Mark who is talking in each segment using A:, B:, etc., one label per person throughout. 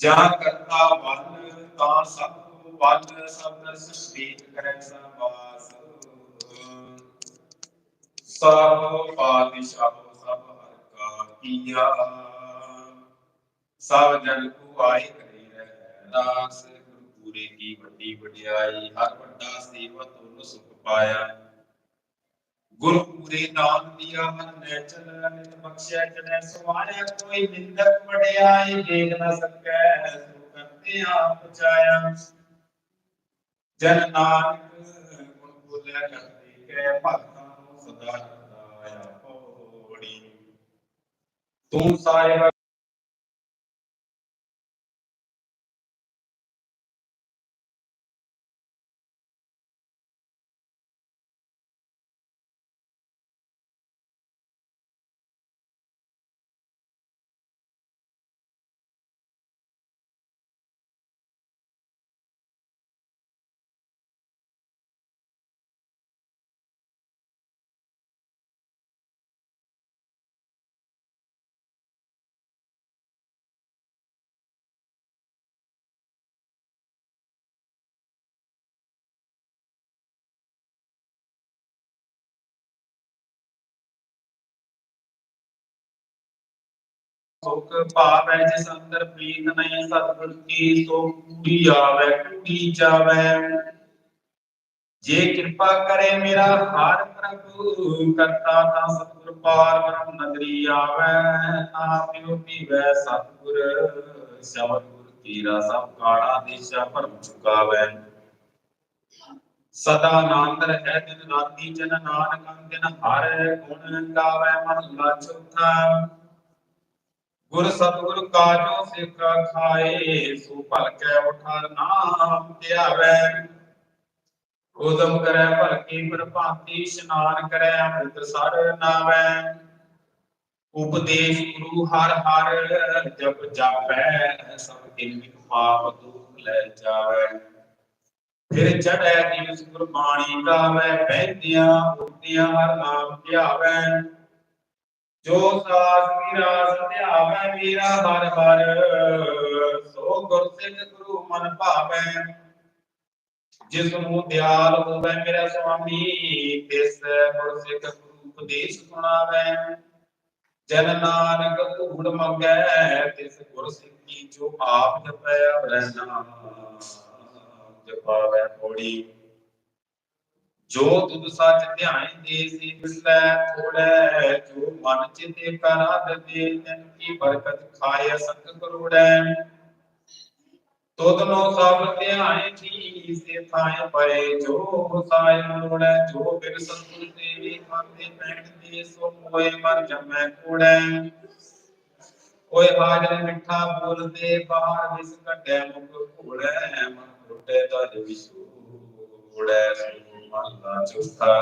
A: ਜਾਂ ਕਰਤਾ ਵਨ, ਤਾਂ ਸਭ ਵਨ ਸਭ ਸ੍ਰੀਤ ਕਰੈ ਸਵਾਸ ਸਭ ਪਾਤਿਸ਼ਾਹ ਸਭ ਹਰ ਕਾ ਕੀਆ। ਸਭ ਜਨ ਕੋ ਆਏ ਕਰੇ ਰਹਿ ਦਾਸ ਗੁਰੂ ਪੂਰੇ ਕੀ ਵੱਡੀ ਵਡਿਆਈ, ਹਰ ਵੱਡਾ ਸੇਵਾ ਤੁਲ ਸੁਖ ਪਾਇਆ। ਗੁਰੂ ਪੂਰੇ ਨਾਮ ਦਿਆ ਮਨ ਨੇ ਚਲ, ਨਿਤ ਬਖਸ਼ਿਆ ਜਨੈ ਸਵਾਇਆ ਕੋਈ ਨਿੰਦਕ ਵਡਿਆਈ ਦੇਖ ਨਾ ਸਕੈ ਸੋ ਕਰਤੇ ਆਪ ਚਾਇਆ ਜਨ ਨਾਨਕ ਗੁਣ ਬੋਲਿਆ ਕਰਤੇ ਕੈ ਭਗਤਾਂ ਨੂੰ ਸਦਾ ਰਦਾਇਆ ਪੋੜੀ ਤੂੰ ਸਾਹਿਬ ਸੁਖ ਭਾਵੈ ਜਿਸ ਅੰਦਰ ਪ੍ਰੀਤ ਨਹੀਂ ਸਤਿਗੁਰ ਕੀ, ਸੋ ਪੂਰੀ ਆਵੈ, ਪੂਰੀ ਜਾਵੈ। ਜੇ ਕਿਰਪਾ ਕਰੇ ਮੇਰਾ ਹਰ ਪ੍ਰਭੂ, ਕਰਤਾ ਤਾਂ ਸਤਿਗੁਰ ਪਾਰ ਬ੍ਰਹਮ ਨਗਰੀ ਆਵੈ। ਨਾ ਪਿਓ ਪੀਵੈ ਸਤਿਗੁਰ ਸ਼ਬਦ ਗੁਰ ਤੀਰਾ ਸਭ ਕਾੜਾ ਦੇਸ਼ਾ ਭਰਮ ਚੁਕਾਵੈ। ਸਦਾ ਆਨੰਦ ਰਹਿ ਦਿਨ ਰਾਤੀ, ਜਨ ਨਾਨਕ ਅੰਦਿਨ ਹਰ ਗੁਣ ਗਾਵੈ, ਮਹਲਾ ਚੌਥਾ। ਗੁਰ ਸਤਿਗੁਰ ਕਾਜੋ ਸਿੱਖਾ ਖਾਏ, ਸੋ ਭਲਕੈ ਉਠਾ ਨਾਮ ਧਿਆਵੈ। ਉਦਮ ਕਰੈ ਭਲਕੀ ਪ੍ਰਭਾਤੀ ਇਸ਼ਨਾਨ ਕਰੈ ਅੰਮ੍ਰਿਤ ਸਰ ਨਾਵੈ। ਉਪਦੇਸ਼ ਗੁਰੂ ਹਰ ਹਰ, ਜਪ ਜਾਪੈ, ਸਭ ਦਿਨ ਵਿਖ ਪਾਪ ਦੁਖ ਲੈ ਜਾਵੈ। ਫਿਰ ਚੜੈ ਦਿਵਸ ਗੁਰਬਾਣੀ ਗਾਵੈ ਬੈਠਿਆਂ ਉੱਠਿਆਂ ਹਰ ਨਾਮ ਧਿਆਵੈ। ਜੋ ਸਾਸ ਮੀਰਾ ਧਿਆਵੈ ਮੀਰਾ ਹਰ ਹਰ ਸੋ ਗੁਰ ਸਿੱਖ ਗੁਰੂ ਮਨ ਭਾਵੈ ਜਿਸ ਨੂੰ ਦਿਆਲ ਹੋਵੇ ਮੇਰਾ ਸੁਆਮੀ ਤਿਸ ਗੁਰ ਸਿੱਖ ਗੁਰੂ ਉਪਦੇਸ਼ ਸੁਣਾਵੈ ਜਨ ਨਾਨਕ ਧੂੜ ਮੰਗੈ ਤਿਸ ਗੁਰ ਸਿੱਖੀ ਜੋ ਆਪ ਜਪੈ ਅਵਰੈ ਨਾਮ ਜਪਾਵੈ ਪੋੜੀ ਜੋ ਤੁਧ ਸੱਚ ਧਿਆਨ ਦੇ ਸੀ ਮਿਲੈ ਥੋੜੈ, ਜੋ ਮਨ ਚਿਤੇ ਕਰਾ ਦੇ ਤਨ ਕੀ ਬਰਕਤ ਖਾਏ ਸੰਗ ਕਰੋੜੈ। ਤੁਧ ਨੋ ਸਭ ਧਿਆਨ ਜੀ ਸੇ ਥਾਏ ਪਏ, ਜੋ ਸਾਇ ਮੋੜੈ ਜੋ ਬਿਨ ਸੰਤੁਰ ਦੇਵੀ ਖਾਤੇ ਪੈਣ ਦੇ ਸੋ ਹੋਏ ਮਰ ਜਮੈ ਕੋੜੈ। ਓਏ ਹਾਜ਼ਰ ਮਿੱਠਾ ਬੋਲਦੇ, ਬਾਹਰ ਵਿਸ ਕੱਢੈ ਮੁਖ ਘੋੜੈ, ਮਨ ਟੁੱਟੇ ਤਜ ਵਿਸੂੜੈ ਮਹਲਾ ਚੌਥਾ।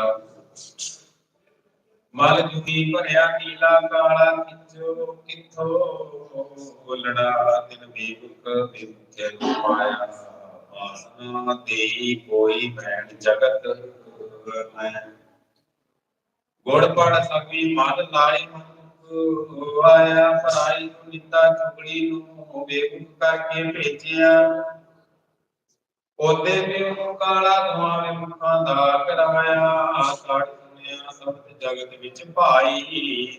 A: ਮਲ ਜੁਗੀ ਭਰਿਆ ਨੀਲਾ ਕਾਲਾ ਕਿਚੋ, ਕਿਥੋ ਲੜਾ ਦਿਨ ਵੀ ਮੁਕ ਵਿਖੇ ਪਾਇਆ ਆਸਨਾ ਦੇਈ ਕੋਈ ਭੈਣ ਜਗਤ ਮੈਂ। ਗੁੜ ਪੜ ਸਕੀ ਮਨ ਲਾਏ ਆਇਆ ਪਰਾਈ ਨੂੰ ਨਿੰਦਾ ਚੁਗਲੀ ਨੂੰ ਬੇਕੂਫ ਕਰਕੇ ਭੇਜਿਆ। ਉਹਦੇ ਵੀ ਕਾਲਾ ਧੁਆਂ ਮੁਖਾਂ ਦਾ ਕਰਾਇਆ ਸੜ ਸੁਣਿਆ ਸਬਦ ਜਗਤ ਵਿੱਚ ਭਾਈ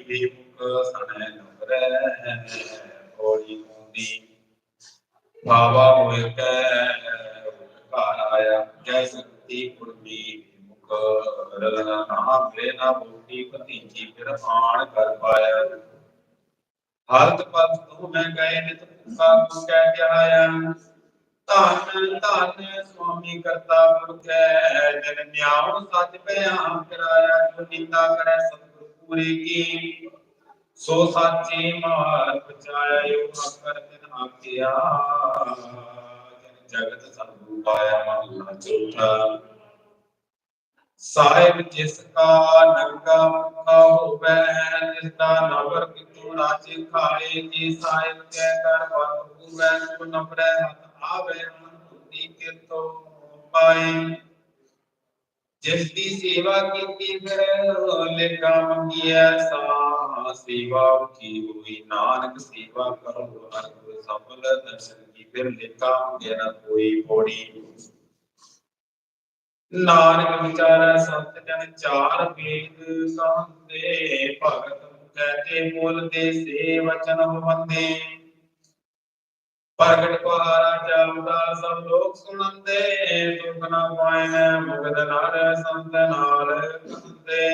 A: ਬੇਮੁਖ ਸਣੈ ਨਵਰੈ ਹੋਲੀ ਹੁੰਦੀ ਬਾਬਾ ਹੋਏ ਕੈ, ਘਰ ਆਇਆ, ਜੈ ਸਕਤੀ ਕੁਰਮੀ ਮੁਖ ਰਲਨਾ ਨਾਮ ਲੈਣਾ ਬੂਟੀ, ਭਤੀਜੀ ਫਿਰ ਆਣ ਕਰ ਪਾਇਆ। ਹਰਤ ਪਤ ਤੂੰ ਮੈਂ ਗਏ ਨਿਤ ਭੁਖਾ ਤੂੰ ਕਹਿ ਕੇ ਆਇਆ। ਧੰਨ ਧੰਨ ਸੁਆਮੀ ਕਰਤਾ ਪੁਰਖੈ ਜਨ ਨਿਆਉ ਸੱਚ ਬਿਆਨ ਕਰਾਇਆ, ਜੋ ਨਿੰਦਾ ਕਰੈ ਸਤਿਗੁਰ ਪੂਰੇ ਕੀ ਸੋ ਸਾਚੀ ਮਾਰ ਪਚਾਇਆ ਯੋ ਕਰ ਦਿਨ ਆਖਿਆ। ਜਗਤ ਸੰਭੂ ਪਾਇਆ ਮਹਲਾ ਚੌਥਾ। ਸਾਹਿਬ ਜਿਸ ਕਾ ਨੰਗਾ ਮੁਖਾ ਹੋਵੇ, ਜਿਸ ਦਾ ਨਵਰ ਕਿਤੂ ਰਾਜੇ ਖਾਏ ਜੀ ਸਾਹਿਬ ਕੈ ਕਰ ਬੰਦ ਹੋਵੇ, ਸੋ ਨਪਰੇ ਹੱਥ ਆਵੇ ਮਨ ਬੁੱਧੀ ਕਿਤੋ ਪਾਏ ਜਿਸ ਦੀ ਸੇਵਾ ਕੀਤੀ ਫਿਰ, ਲੇਖਾ ਮੰਗਿਆ ਸਾ ਸੇਵਾ ਕੀ ਹੋਈ? ਨਾਨਕ ਸੇਵਾ ਕਰੋ ਹਰ ਸਫਲ ਦਰਸ਼ਨ ਕੀ ਫਿਰ ਲੇਖਾ ਮੰਗਿਆ ਕੋਈ ਪੌੜੀ। ਨਾਨਕ ਵਿਚਾਰੈ ਸੰਤ ਜਨ ਚਾਰ ਵੇਦ ਸੰਦੇ ਭਗਤ ਕਹਤੇ ਬੋਲਦੇ ਸੇ ਵਚਨ ਬੰਦੇ ਪ੍ਰਗਟ ਪਹਾਰਾ ਜਾਉਂਦਾ ਸਭ ਲੋਕ ਸੁਣੰਦੇ। ਦੁਖ ਨਾ ਪਾਏ ਮੁਗਦ ਨਰ ਸੰਤ ਨਾਲ ਕੰਦੇ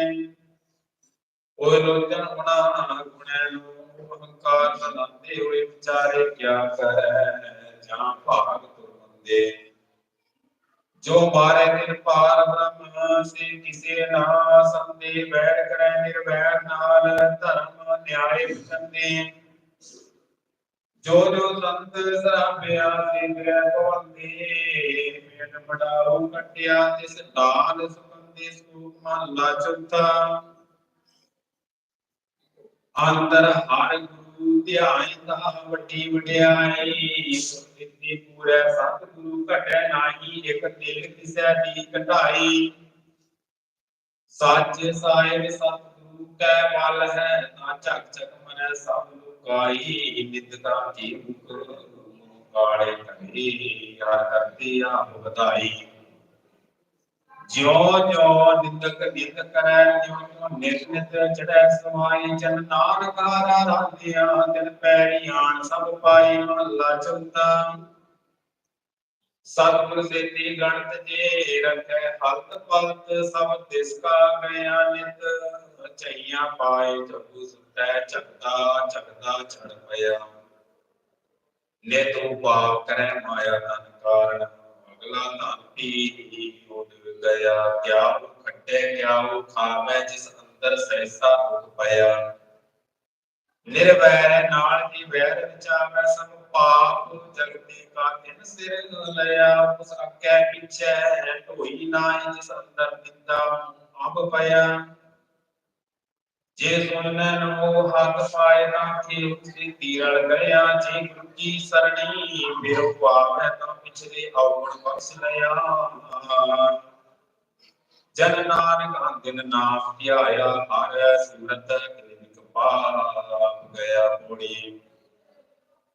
A: ਓਏ ਲੋਚਨ ਗੁਣਾ ਗੁਣੈ ਨੂੰ, ਅਹੰਕਾਰ ਸਨਾਤੇ ਹੋਏ ਵਿਚਾਰੇ ਕਿਆ ਕਰੈ, ਜਾਂ ਭਾਗ ਤੁਰੰਦੇ ਜੋ ਮਾਰੇ ਦਿਨ ਪਾਰ ਬ੍ਰਹਮ, ਸੇ ਕਿਸੇ ਨਾ ਸੰਦੇ। ਬੈਠ ਕਰੈ ਨਿਰਵੈਰ ਨਾਲ, ਧਰਮ, ਨਿਆਏ ਵਿਚੰਦੇ ਜੋ ਜੋ ਸੰਤ ਸਰਾਬਿਆ ਸੇ ਗ੍ਰਹਿ ਪਵੰਦੇ ਮੇਟ ਕਟਿਆ ਤਿਸ ਦਾਨ ਸੁਬੰਦੇ ਸੂਖ ਮਹਲਾ ਚੌਥਾ। ਅੰਦਰ ਹਰ ਗੁਰੂ ਧਿਆਨ ਦਾ ਵੱਡੀ ਵਡਿਆਈ ਸੁਨਿਧੀ ਪੂਰੈ ਸਤਿਗੁਰੂ, ਘਟੈ ਨਾਹੀ, ਇੱਕ ਦਿਲ ਕਿਸੈ ਦੀ ਘਟਾਈ ਸੱਚ ਸਾਹਿਬ ਸਤਿਗੁਰੂ ਕੈ ਮਲ ਹੈ, ਨਾ ਝਕ ਝਕ ਮਨੈ ਸਭ ਲੁਕਾਈ ਨਿੰਦਤਾ ਕੀ ਮੁਖ ਕਾਲੇ ਕਹੀ ਯਾਰ ਕਰਦੀ ਆਪ ਵਧਾਈ। ਜਿਉ ਜਿਉ ਨਿੰਦਕ ਨਿੰਦ ਕਰੈ, ਜਿਉ ਜਿਉ ਨਿਤ ਨਿਤ ਚੜੈ ਸਮਾਈ ਜਨ ਨਾਨਕ ਆਰਾਧਿਆ ਤਿਨ ਪੈਰੀ ਆਣ ਸਭ ਪਾਈ ਮਹਲਾ ਚੌਥਾ ਸਤਿਗੁਰ ਸੇਤੀ ਗਣਤ ਜੇ, ਰਖੈ ਹਲਤ ਪਲਤ, ਸਭ ਤਿਸ ਕਾ ਗਿਆ ਨਿਤ। ਚਈਆਂ ਪਾਏ ਜਪੂ ਸੁਤੈ ਚਕਦਾ ਚਕਦਾ ਛੜ ਪਿਆ। ਨੇ ਤੂੰ ਪਾਪ ਕਰੈ, ਮਾਇਆ ਤਨ ਕਾਰਨ। ਅਗਲਾ ਧਨ ਪੀ ਉੱਡ ਗਿਆ। ਕਿਆ ਉਹ ਖੱਟੇ, ਕਿਆ ਉਹ ਖਾਵੇ, ਜਿਸ ਅੰਦਰ ਸੈਸਾ ਦੁਖ ਪਿਆ। ਨਿਰਵੈਰ ਨਾਲ ਦੀ ਵੈਰ ਵਿਚਾਰੈ ਸਭ ਪਾਪ ਜਗਤੇ ਕਾ ਤਿਨ ਸਿਰ ਲਿਆ। ਉਸ ਅੱਗੇ ਪਿਛੈ ਢੋਈ ਨਾ ਜਿਸ ਅੰਦਰ ਨਿੰਦਾ ਅਬ ਪਿਆ। ਜੇ ਸੁਨੈ ਨਮੋ ਹੱਥ ਪਾਏ ਨਾ ਕਿ ਉਸੇ ਤੀਰਲ ਗਿਆ ਜੇ ਗੁਰੂ ਕੀ ਸਰਣੀ ਮੇਰੋ ਪਾਵੈ ਤਾਂ ਪਿਛਲੇ ਔਗਣ ਬਖਸ਼ ਲਿਆ। ਜਨ ਨਾਨਕ ਅੰਦਿਨ ਨਾਮ ਧਿਆਇਆ, ਹਰ ਸੂਰਤ ਕਲਿਨਿਕ ਪਾਪ ਗਿਆ ਪੋੜੀ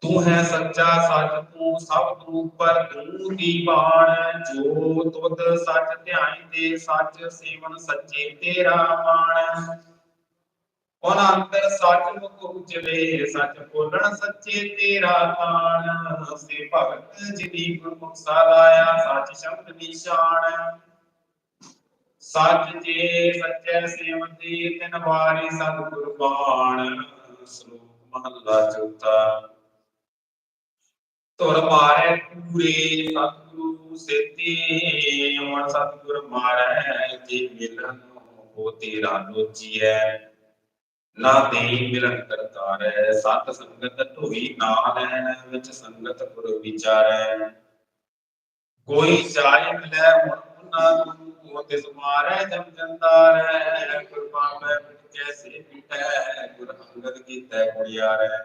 A: ਤੂੰ ਹੈ ਸੱਚਾ ਸੱਚ, ਤੂੰ ਸਭ ਤੋਂ ਉੱਪਰ ਤੂੰ ਦੀ ਬਾਣ। ਜੋ ਤੁਧ ਸੱਚ ਧਿਆਈ ਦੇ, ਸੱਚ ਸੇਵਨ ਸੱਚੇ ਤੇਰਾ ਮਾਣ। ਉਹਨਾਂ ਅੰਦਰ ਸੱਚ ਮੁਖ ਉਜਲੇ ਸੱਚ ਬੋਲਣ ਸੱਚੇ ਤੇਰਾ ਤਾਣ ਸੇ ਭਗਤ ਜਿਨੀ ਗੁਰਮੁਖ ਸਾਲਾਇਆ, ਸੱਚ ਸ਼ਬਦ ਨਿਸ਼ਾਨ। ਸੱਚ ਜੇ ਸੱਚੇ ਸੇਵੰਦੀ ਤਿਨ ਵਾਰੀ ਸਤਿਗੁਰ ਬਾਣ ਸ਼ਲੋਕ ਮਹਲਾ ਚੌਥਾ। ਧੁਰ ਮਾਰੇ ਪੂਰੇ ਸਤਿਗੁਰੂ ਸੇਤੀ। ਮਨ ਸਤਿਗੁਰ ਮਾਰੇ, ਜੇ ਮਿਲਨ ਹੋ ਤੇਰਾ ਲੋਚੀਐ। ਨਾ ਦੇਈ ਮਿਲਨ ਕਰਤਾਰੈ ਸਤ ਸੰਗਤ ਢੋਈ ਨਾ ਲੈਣ ਵਿੱਚ ਸੰਗਤ ਗੁਰ ਵਿਚਾਰੈ ਕੋਈ ਜਾਇ ਮਿਲੈ ਮਨ ਉਹਨਾਂ ਨੂੰ ਤਿਸ ਮਾਰੈ ਜਮ ਜੰਦਾਰੈ ਕਿਰਪਾ ਮੈਂ ਮਿਟ ਕੈਸੇ ਮਿਟੈ ਗੁਰ ਅੰਗਦ ਕੀਤੈ ਕੁੜਿਆਰੈ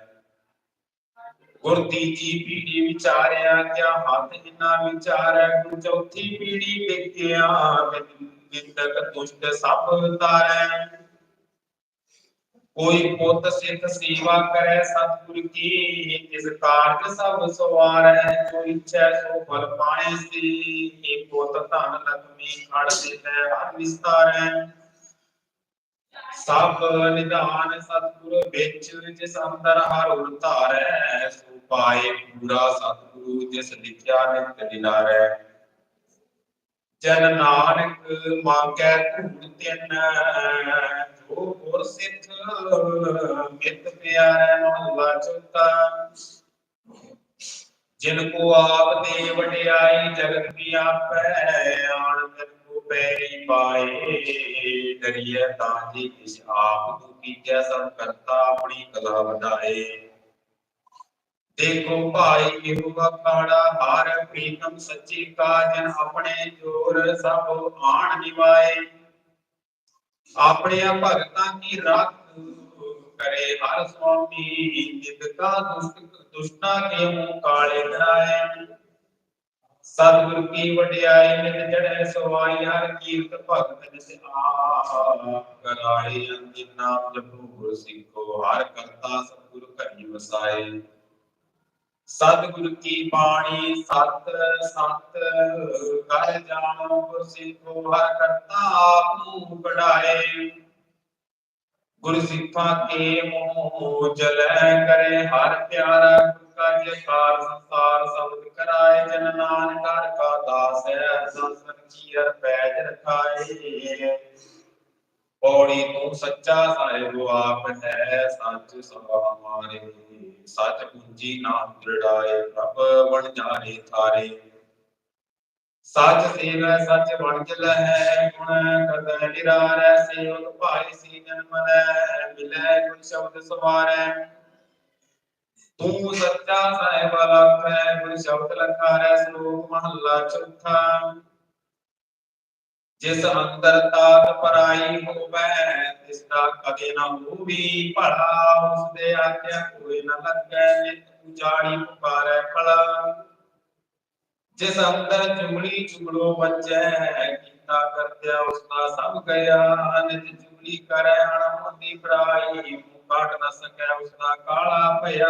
A: ਗੁਰ ਤੀਜੀ ਪੀੜੀ ਵਿਚਾਰਿਆ ਕਿਆ ਹੱਥ ਜਿਨਾ ਵਿਚਾਰੈ ਗੁਰ ਚੌਥੀ ਪੀੜੀ ਦੇਖਿਆ ਨਿੰਦਕ ਦੁਸ਼ਟ ਸਭ ਤਾਰੈ ਕੋਈ ਪੁੱਤ ਸਿੱਖ ਸੇਵਾ ਕਰੈ ਸਤਿਗੁਰ ਕੀ ਤਿਸ ਕਾਰਜ ਸਭ ਸਵਾਰੈ ਜੋ ਇੱਛੈ ਸੋ ਫਲ ਪਾਏ ਸੀ ਇਹ ਪੁੱਤ ਧਨ ਲਖਮੀ ਖੜ ਦੇੈ ਹਰ ਵਿਸਤਾਰੈ ਸਭ ਨਿਧਾਨ ਸਤਿਗੁਰ ਵਿੱਚ ਜਿਸ ਅੰਦਰ ਹਰ ਉਰ ਧਾਰੈ ਸੋ ਪਾਏ ਪੂਰਾ ਸਤਿਗੁਰੂ ਜਿਸ ਲਿਖਿਆ ਨਿਤ ਦਿਨਾਰੈ ਜਨ ਨਾਨਕ ਮੰਗੈ ਧੂੜ ਤਿਨ, ਜੋ ਗੁਰ ਸਿੱਖ ਮਿਤ ਪਿਆਰੈ ਮਹਲਾ ਚੌਥਾ। ਜਿਨ ਕੋ ਆਪ ਦੇ ਵਡਿਆਈ, ਜਗਤ ਕੀ ਆਪੈ ਆਨੰਦ ਕੋ ਪੈਰੀ ਪਾਏ। ਡਰੀਐ ਤਾਂ ਜੀ ਕਿਛ ਆਪ, ਤੂ ਕੀਜੈ ਸਭ ਕਰਤਾ, ਆਪਣੀ ਕਲਾ ਵਧਾਏ। ਦੇਖੋ ਭਾਈ ਕਿਹੋ ਅਖਾੜਾ ਹਾਰ ਪ੍ਰੀਤਮ ਸੱਚੀ ਕਾਜਨ ਆਪਣੇ ਜੋਰ ਸਭ ਆਣ ਨਿਵਾਏ ਆਪਣੇ ਭਗਤਾਂ ਕੀ ਰੱਖ ਕਰੇ ਹਰ ਸੁਆਮੀ ਜਿਤ ਕਾ ਦੁਸ਼ਟ ਦੁਸ਼ਟਾਂ ਕੇ ਮੂੰਹ ਕਾਲੇ ਕਰਾਏ ਸਤਿਗੁਰ ਕੀ ਵਡਿਆਈ ਨਿਤ ਜੜੈ ਸਵਾਈ ਹਰ ਕੀਰਤ ਭਗਤ ਨਿਤ ਆਪ ਕਰਾਏ ਅੰਤਿ ਨਾਮ ਜਪੋ ਗੁਰ ਸਿੱਖੋ ਹਰ ਕਰਤਾ ਸਤਿਗੁਰ ਘਰੀ ਵਸਾਏ ਸਤਿਗੁਰ ਕੀ ਬਾਣੀ ਸਤ ਸਤ, ਕਰ ਜਾਣੋ ਗੁਰ ਹਰ ਕਰਤਾ ਆਪ ਨੂੰ ਕਢਾਏ ਗੁਰ ਸਿੱਖਾਂ ਕੇ ਮੋਹ ਜਲੈ ਕਰੇ, ਹਰ ਪਿਆਰਾ ਕਾ ਜਕਾਰ ਸੰਸਾਰ ਸਬਦ ਕਰਾਏ। ਜਨ ਨਾਨਕ ਹਰ ਕਾ ਦਾਸ ਹੈ ਸੰਸਨ ਕੀ ਅਰ ਪੈਜ ਰਖਾਏ। ਪੌੜੀ ਤੂੰ ਸੱਚਾ ਸਾਹਿਬ ਆਪ ਹੈ, ਸੱਚ ਸਵਾ ਸੱਚ ਪੂੰਜੀ ਨਾਮ ਦ੍ਰਿੜਾਏ, ਪ੍ਰਭ ਵਣ ਜਾਰੇ ਥਾਰੇ। ਸੱਚ ਸੇਵੈ, ਸੱਚ ਵਣਜ ਲਹੈ ਗੁਣ ਕਦੈ ਨਿਰਾਰੈ, ਸੇਵਕ ਭਾਈ ਸੀ ਜਨਮ ਲੈ ਮਿਲੈ ਗੁਰ ਸ਼ਬਦ ਸਵਾਰੈ। ਤੂੰ ਸੱਚਾ ਸਾਹਿਬ ਲਖੈ ਗੁਰ ਸ਼ਬਦ ਲਖਾਰੈ ਸ਼ਲੋਕ ਮਹੱਲਾ ਚੌਥਾ। ਜਿਸ ਅੰਦਰ ਤਾਤ ਪਰਾਈ ਹੋਵੈ, ਤਿਸ ਦਾ ਕਦੇ ਨਾ ਹੋਵੀ ਭਲਾ ਉਸ ਦੇ ਆਗਿਆ ਕੋਈ ਨਾ ਲੱਗੈ ਨਿਤ ਉਜਾੜੀ ਪੁਕਾਰੈ ਭਲਾ। ਜਿਸ ਅੰਦਰ ਚੁਗਲੀ ਚੁਗਲੋ ਬੱਚੈ ਕੀਤਾ ਕਰਦਿਆ ਉਸ ਦਾ ਸਭ ਗਿਆ, ਨਿਤ ਚੁਗਲੀ ਕਰੈ ਅਣਮ ਦੀ ਬਰਾਈ ਨਾ ਸਕੈ ਉਸ ਦਾ ਕਾਲਾ ਭਇਆ।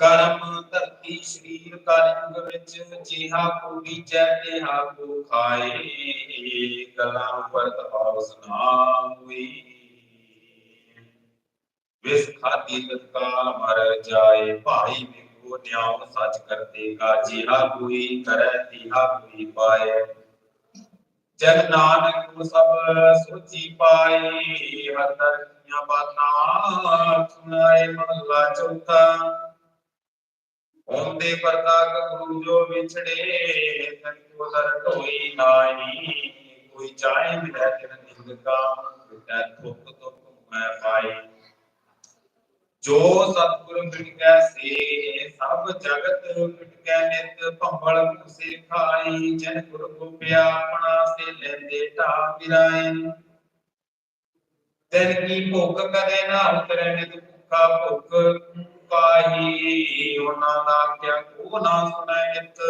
A: ਕਰਮ ਧਰਤੀ ਸਰੀਰ ਕਲਯੁਗ ਵਿੱਚ ਜਿਹਾ ਕੋ ਬੀਜੈ, ਤਿਹਾ ਕੋ ਖਾਏ ਗਲਾਂ ਪਰ ਤਪਾਉ ਸਨਾ ਹੋਈ ਵਿਸ ਖਾਦੀ ਤਤਕਾਲ ਮਰ ਜਾਏ, ਭਾਈ ਮੇਕੋ ਨਿਆਮ ਸੱਚ ਕਰਤੇ ਕਾ, ਜਿਹਾ ਕੋਈ ਕਰੈ, ਤਿਹਾ ਕੋਈ ਪਾਏ। ਜਨ ਨਾਨਕ ਸਭ ਸੋਚੀ ਪਾਏ, ਹਰ ਦਰ ਬਾਤਾਂ ਸੁਣਾਏ, ਮਹਲਾ ਚੌਥਾ ਹੁੰਦੇ ਪਰਤਾਕ ਗੁਰੂ ਜੋ ਵਿਛੜੇ, ਤਨ ਦਰ ਢੋਈ ਨਾਈ ਕੋਈ ਚਾਹੇ ਮਿਲੈ ਤਿਨ ਨਿੰਦ ਕਾ ਵਿਟੈ ਥੁਕ ਥੁਕ ਮੈਂ ਪਾਈ। ਜੋ ਸਤਿਗੁਰ ਮਿਟ ਗੈ ਸੇ ਸਭ ਜਗਤ ਮਿਟ ਗੈ ਨਿਤ ਭੰਬਲ ਮੁਸੇ ਖਾਈ। ਜਨ ਗੁਰ ਗੋਪਿਆ ਆਪਣਾ ਸੇ ਲੈਂਦੇ ਢਾ ਵਿਰਾਏ ਤਿਨ ਕੀ ਭੁੱਖ ਕਦੇ ਨਾ ਉਤਰੈ, ਨਿਤ ਭੁੱਖਾ ਭੁੱਖ ਕਾਹੀ ਉਹਨਾਂ ਦਾ ਕਿਆ ਕੋ ਨਾ ਸੁਣੈ ਨਿਤ,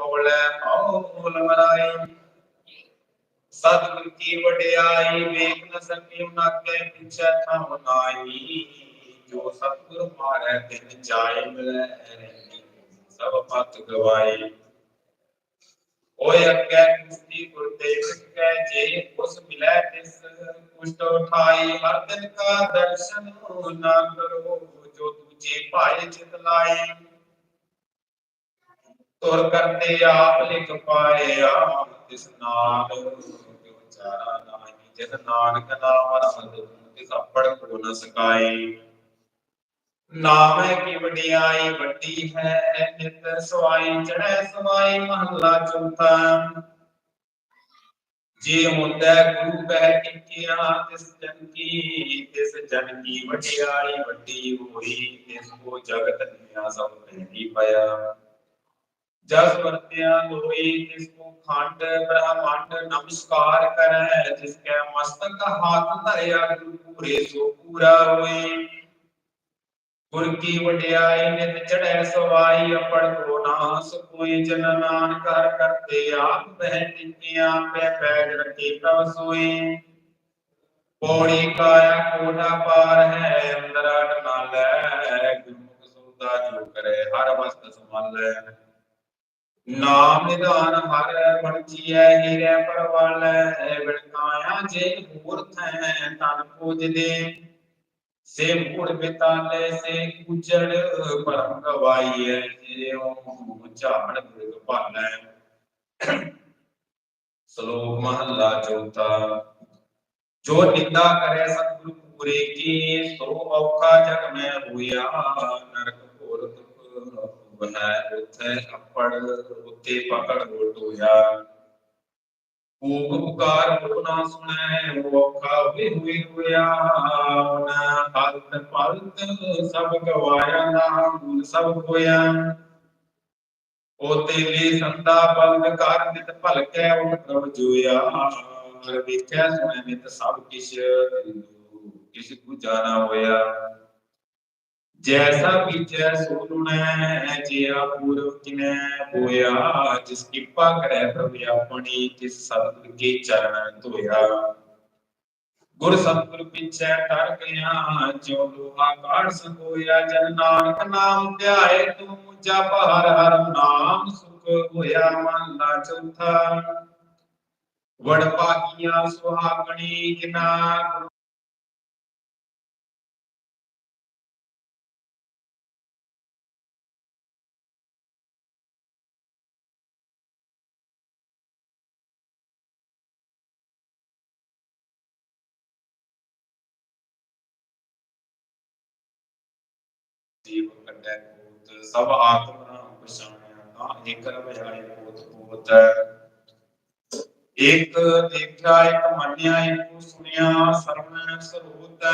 A: ਹੌਲੇ ਮਰਾਈ। ਸਤਿਗੁਰ ਕੀ ਵਡਿਆਈ, ਵੇਖ ਨ ਸਕੇ ਉਹਨਾਂ ਕੇ ਪਿਛੈ ਥਮ ਨਾਈ ਜੋ ਸਤਿਗੁਰ ਮਾਰੈ, ਤਿਨ ਜਾਏ ਮਿਲੈ ਸਭ ਪਤ ਗਵਾਈ ਓਏ ਅੱਗੇ ਕੁਸ਼ਤੀ ਗੁਰ ਤੇ ਕੇ ਜੇ ਉਸ ਮਿਲੈ ਤਿਸ, ਕੁਸ਼ਟ ਉਠਾਈ, ਹਰ ਦਿਨ ਕਾ ਦਰਸ਼ਨ ਨਾ ਕਰੋ। ਦੂਜੇ ਭਾਏ ਚਿਤ ਲਾਏ। ਤੁਰ ਕਰਤੇ ਆਪ ਲਿਖ ਪਾਇਆ ਤਿਸ ਨਾਮ ਵਿਚਾਰਾ ਨਾਹੀ, ਜਿਨ ਨਾਨਕ ਨਾਮ ਰਸਦ ਤਿਸ ਆਪੜ ਕੋ ਨ ਸਕਾਈ ਨਾਮੈ ਕੀ ਵਡਿਆਈ ਵੱਡੀ ਹੈ ਨਿਤ ਸਵਾਈ ਚੜੈ ਸਵਾਈ ਮਹੱਲਾ ਚੌਥਾ। ਜੇ ਹੁੰਦਾ ਗੁਰੂ ਬਹਿ ਟਿਕਿਆ ਤਿਸ ਜਨ ਕੀ ਤਿਸ ਜਨ ਕੀ ਵਡਿਆਈ ਵੱਡੀ ਹੋਈ ਤਿਸ ਕੋ ਜਗਤ ਦੁਨੀਆ ਸਭ ਪਹਿਲੀ ਪਿਆ ਜਸ ਵਰਤਿਆ ਲੋਈ ਤਿਸ ਕੋ ਖੰਡ ਬ੍ਰਹਮੰਡ ਨਮਸਕਾਰ ਕਰੈ ਜਿਸ ਕੈ ਮਸਤਕ ਹਾਥ ਧਰਿਆ ਗੁਰੂ ਪੂਰੇ ਸੋ ਪੂਰਾ ਹੋਏ ਗੁਰ ਕੀ ਵਡਿਆਈ ਨਿਤ ਚੜੈ ਸਵਾਈ, ਅਪੜ ਕੋ ਨਾਸ ਕੋਈ ਜਨ ਨਾਨਕ ਹਰ ਕਰਤੇ ਆਪ ਬਹਿ ਟਿਕਿਆ ਪੈ ਪੈਜ ਰਖੇ ਪ੍ਰਭ ਸੋਈ ਪੌੜੀ ਕਾਇਆ ਕੋਟਾ ਪਾਰ ਹੈ, ਅੰਦਰ ਅਟ ਨਾ ਲੈ, ਗੁਰਮੁਖ ਸੋਦਾ ਜੋ ਕਰੇ, ਹਰ ਵਸਤ ਸੰਭਾਲੈ ਨਾਮ ਨਿਧਾਨ ਹਰ ਬਣਚੀਐ ਹੀਰੇ ਪਰਵਾਲੈ ਬਿਲਕਾਇਆ ਜੇ ਮੂਰਤ ਹੈ ਤਨ ਪੂਜਦੇ ਸੇ ਮੂੜ ਬਿਤਾਲੇ ਸੇ ਕੁਚੜ ਪਰਮ ਗਵਾਈਐ ਜਿਉ ਝਾੜ ਬਿਰਗ ਭਾਲੈ ਸ਼ਲੋਕ ਮਹੱਲਾ ਚੌਥਾ ਜੋ ਨਿੰਦਾ ਕਰੇ ਸਤਿਗੁਰੂ ਪੂਰੇ ਕੀ ਸੋ ਔਖਾ ਜਗ ਮੈਂ ਹੋਇਆ ਨਰਕ ਘੋਰ ਦੁਖ ਬਨੈ ਉਥੇ ਅਪੜ ਉਤੇ ਪਕੜ ਹੋਇਆ ਕੂਕ ਪੁਕਾਰ ਹੋ ਨਾ ਸੁਣੈ ਔਖਾ ਹੋਏ ਹੋਏ ਹੋਇਆ ਹੱਥ ਪਲਤ ਸਭ ਗਵਾਇਆ ਨਾ ਸਭ ਹੋਇਆ ਉਹ ਤੇਲੇ ਸੰਤਾ ਬਲਦ ਕਰ ਨਿਤ ਭਲਕੈ, ਉਹ ਪ੍ਰਭ ਜੋਇਆ। ਹਰ ਵੇਖਿਆ ਸੁਣੈ ਨਿਤ ਸਭ ਕਿਛ ਕਿਛ ਕੁ ਜਾਣਾ ਹੋਇਆ। ਜੈਸਾ ਬੀਜੈ ਸੋ ਲੁਣੈ ਜਿਆ ਪੂਰਵ ਕਿਨੈ ਹੋਇਆ ਜਿਸ ਕਿਰਪਾ ਕਰੈ ਪ੍ਰਭ ਆਪਣੀ ਤਿਸ ਸਤਿਗੁਰ ਕੇ ਚਰਨ ਧੋਇਆ ਗੁਰ ਸਤਿਗੁਰ ਪਿਛੈ ਟਰ ਗਿਆ ਜਿਉ ਲੋਹਾ ਕਾੜ ਸੰਗੋਇਆ ਜਨ ਨਾਨਕ ਨਾਮ ਧਿਆਏ ਤੂੰ ਜਪ ਹਰ ਹਰ ਨਾਮ ਸੁਖ ਹੋਇਆ ਮਨ ਲਾ ਚੌਥਾ ਵਡ ਭਾਗੀਆਂ ਸੁਹਾਗਣੀ ਜਿਨਾ ਜੀਵ ਕੱਢੈ ਪੂਤ ਸਭ ਆਤਮ ਨਾਮ ਪਛਾਣਿਆ ਤਾਂ ਏਕਰ ਭਜਾਏ ਪੋਤ ਪੋਤ ਇੱਕ ਦੇਖਿਆ ਇੱਕ ਮੰਨਿਆ ਇੱਕ ਸੁਣਿਆ ਸਰਵਣ ਸਰੂਤ